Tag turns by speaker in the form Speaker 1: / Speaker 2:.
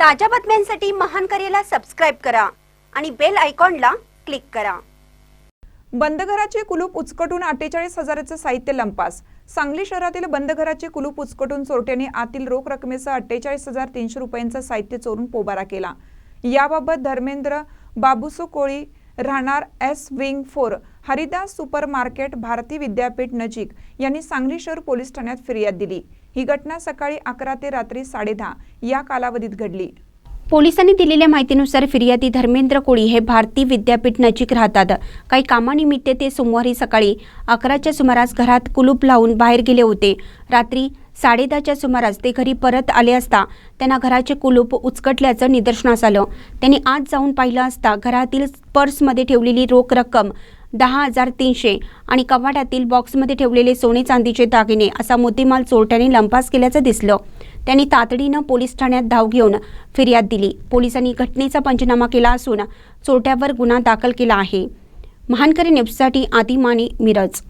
Speaker 1: ताज्या बातम्यांसाठी महान करेला सबस्क्राईब करा आणि बेल आयकॉनला क्लिक करा.
Speaker 2: बंद घराचे कुलूप उचकटून अठ्ठेचाळीस हजाराचं साहित्य लंपास. सांगली शहरातील बंद घराचे कुलूप उचकटून चोरट्याने आतील रोख रकमेसह अठ्ठेचाळीस हजार तीनशे रुपयांचं साहित्य चोरून पोबारा केला. याबाबत धर्मेंद्र बाबुसो कोळी राहणार S wing four Haridas supermarket Bharati Vidyapeeth नजीक. यांनी सांगली शहर पोलीस ठाण्यात फिर्याद दिली. ही घटना सकाळी अकरा ते रात्री साडेदहा या कालावधीत घडली.
Speaker 1: पोलिसांनी दिलेल्या माहितीनुसार फिर्यादी धर्मेंद्र कोळी हे भारती विद्यापीठ नजीक राहतात. काही कामानिमित्त ते सोमवारी सकाळी अकराच्या सुमारास घरात कुलूप लावून बाहेर गेले होते. रात्री साडेदहाच्या सुमारास ते घरी परत आले असता त्यांना घराचे कुलूप उचकटल्याचं निदर्शनास आलं. त्यांनी आत जाऊन पाहिलं असता घरातील पर्समध्ये ठेवलेली रोख रक्कम दहा हजार तीनशे आणि कपाटातील बॉक्समध्ये ठेवलेले सोने चांदीचे दागिने असा मोतीमाल चोरट्याने लंपास केल्याचं दिसलं. त्यांनी तातडीनं पोलीस ठाण्यात धाव घेऊन फिर्याद दिली. पोलिसांनी घटनेचा पंचनामा केला असून चोरट्यावर गुन्हा दाखल केला आहे. महानकरी न्यूजसाठी आदिमानी मिरज.